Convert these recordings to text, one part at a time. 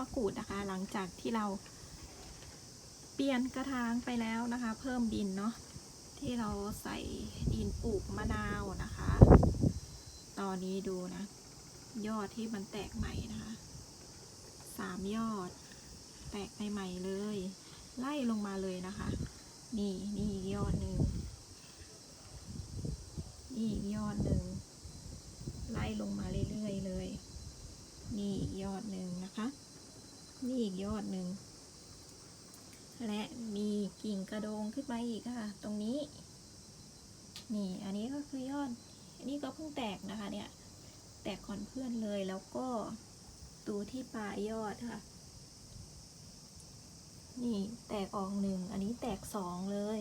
มะกรูดนะคะ หลังจากที่เราเปลี่ยนกระถางไปแล้วนะคะ เพิ่มดินเนาะที่เราใส่ดินปลูกมะนาวนะคะ ตอนนี้ดูนะ ยอดที่มันแตกใหม่นะคะสามยอด แตกใหม่ๆเลย ไล่ลงมาเลยนะคะ นี่นี่อีกยอดหนึ่งนี่อีกยอดหนึ่งไล่ลงมาเรื่อยๆเลย นี่อีกยอดหนึ่งนะคะ นี่อีกยอดหนึ่ง และมีกิ่งกระโดงขึ้นมาอีกค่ะ ตรงนี้ นี่อันนี้ก็คือยอด อันนี้ก็เพิ่งแตกนะคะ เนี่ย แตกก่อนเพื่อนเลยแล้วก็ดูที่ปลายยอดค่ะ นี่แตกออกหนึ่ง อันนี้แตกสองเลย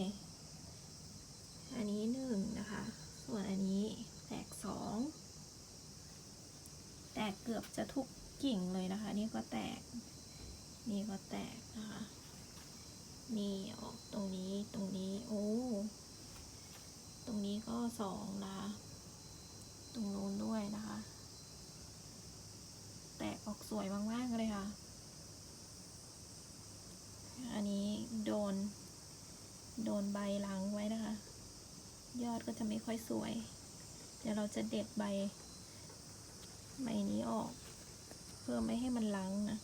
อันนี้หนึ่งนะคะ ส่วนอันนี้แตกสอง แตกเกือบจะทุกกิ่งเลยนะคะ นี่ก็แตก นี่ก็แตกนะคะ นี่ออกตรงนี้ตรงนี้ โอ้ ตรงนี้ก็สองนะคะ ตรงนู้นด้วยนะคะ แตกออกสวยมากๆเลยค่ะ อันนี้โดน โดนใบหลังไว้นะคะ ยอดก็จะไม่ค่อยสวย เดี๋ยวเราจะเด็ดใบ ใบนี้ออก เพื่อไม่ให้มันหลังนะ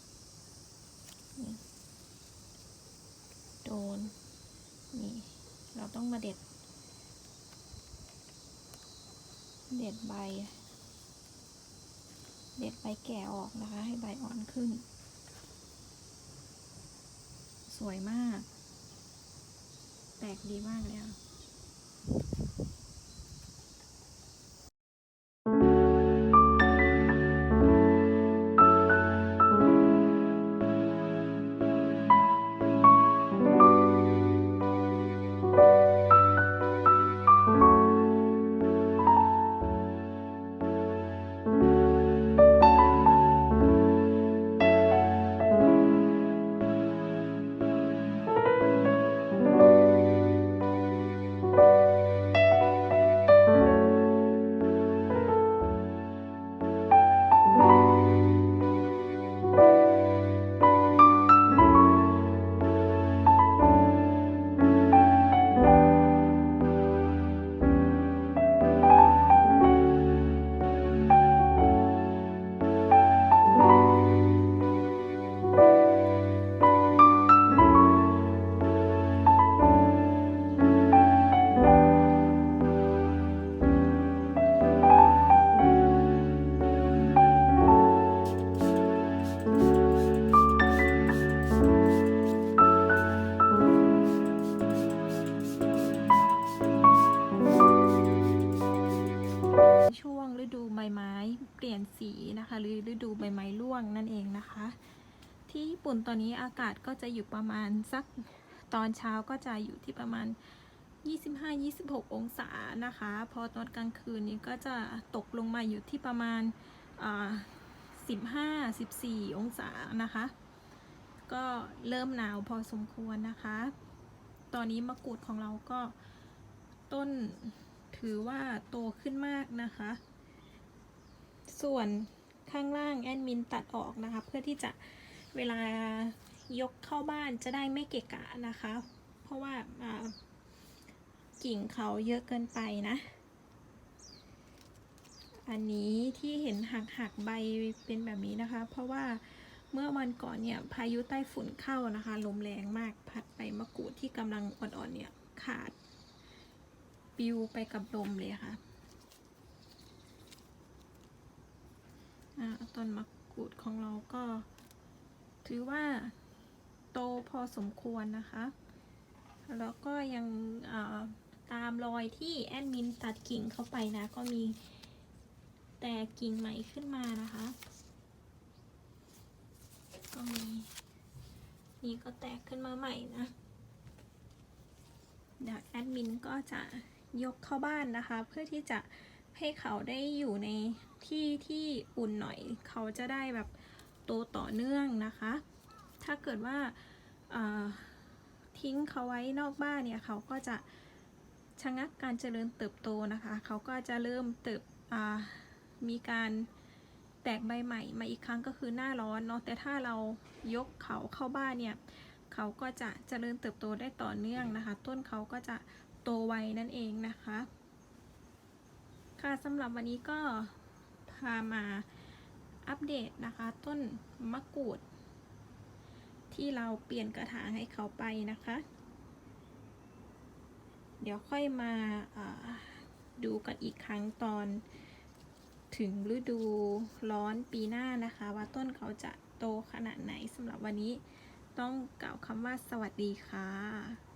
โดน นี่ เราต้องมาเด็ด เด็ดใบ เด็ดใบแก่ออกนะคะ ให้ใบอ่อนขึ้น สวยมาก แตกดีมากเลยค่ะ เปลี่ยนสีนะคะ หรือฤดูใบไม้ร่วงนั่นเองนะคะ ที่ญี่ปุ่นตอนนี้อากาศก็จะอยู่ประมาณสักตอนเช้าก็จะอยู่ที่ประมาณ 25-26 องศานะคะ พอตอนกลางคืนนี้ก็จะตกลงมาอยู่ที่ประมาณ15-14 องศานะคะ ก็เริ่มหนาวพอสมควรนะคะ ตอนนี้มะกรูดของเราก็ต้นถือว่าโตขึ้นมากนะคะ ส่วนข้างล่างแอดมินตัดออกนะคะ เพื่อที่จะเวลายกเข้าบ้านจะได้ไม่เกะกะนะคะ เพราะว่ากิ่งเขาเยอะเกินไปนะ อันนี้ที่เห็นหักหักๆใบเป็นแบบนี้นะคะ เพราะว่าเมื่อวันก่อนเนี่ยพายุใต้ฝุ่นเข้านะคะลมแรงมากพัดใบมะกรูดที่กำลังอ่อนๆเนี่ยขาดปลิวไปกับลมเลยค่ะอ่า ต้นมะกรูดของเราก็ ถือว่าโตพอสมควรนะคะ แล้วก็ยังตามรอยที่แอดมินตัดกิ่งเข้าไปนะ ก็มีแต่กิ่งใหม่ขึ้นมานะคะ ก็มี นี่ก็แตกขึ้นมาใหม่นะเดี๋ยวแอดมินก็จะยกเข้าบ้านนะคะ เพื่อที่จะ ให้เขาได้อยู่ในที่ที่อุ่นหน่อย เขาจะได้แบบโตต่อเนื่องนะคะ ถ้าเกิดว่าทิ้งเขาไว้นอกบ้านเนี่ยเขาก็จะชะงักการเจริญเติบโตนะคะ เขาก็จะเริ่มเติบมีการแตกใบใหม่มาอีกครั้งก็คือหน้าร้อนเนาะแต่ถ้าเรายกเขาเข้าบ้านเนี่ยเขาก็จะเจริญเติบโตได้ต่อเนื่องนะคะ ต้นเขาก็จะโตไวนั่นเองนะคะ ค่ะสำหรับวันนี้ก็พามาอัปเดตนะคะ ต้นมะกรูด ที่เราเปลี่ยนกระถางให้เขาไปนะคะ เดี๋ยวค่อยมาาดูกันอีกครั้งตอนถึงฤดูร้อนปีหน้านะคะ ว่าต้นเขาจะโตขนาดไหนสำหรับวันนี้ต้องกล่าวคำว่าสวัสดีค่ะ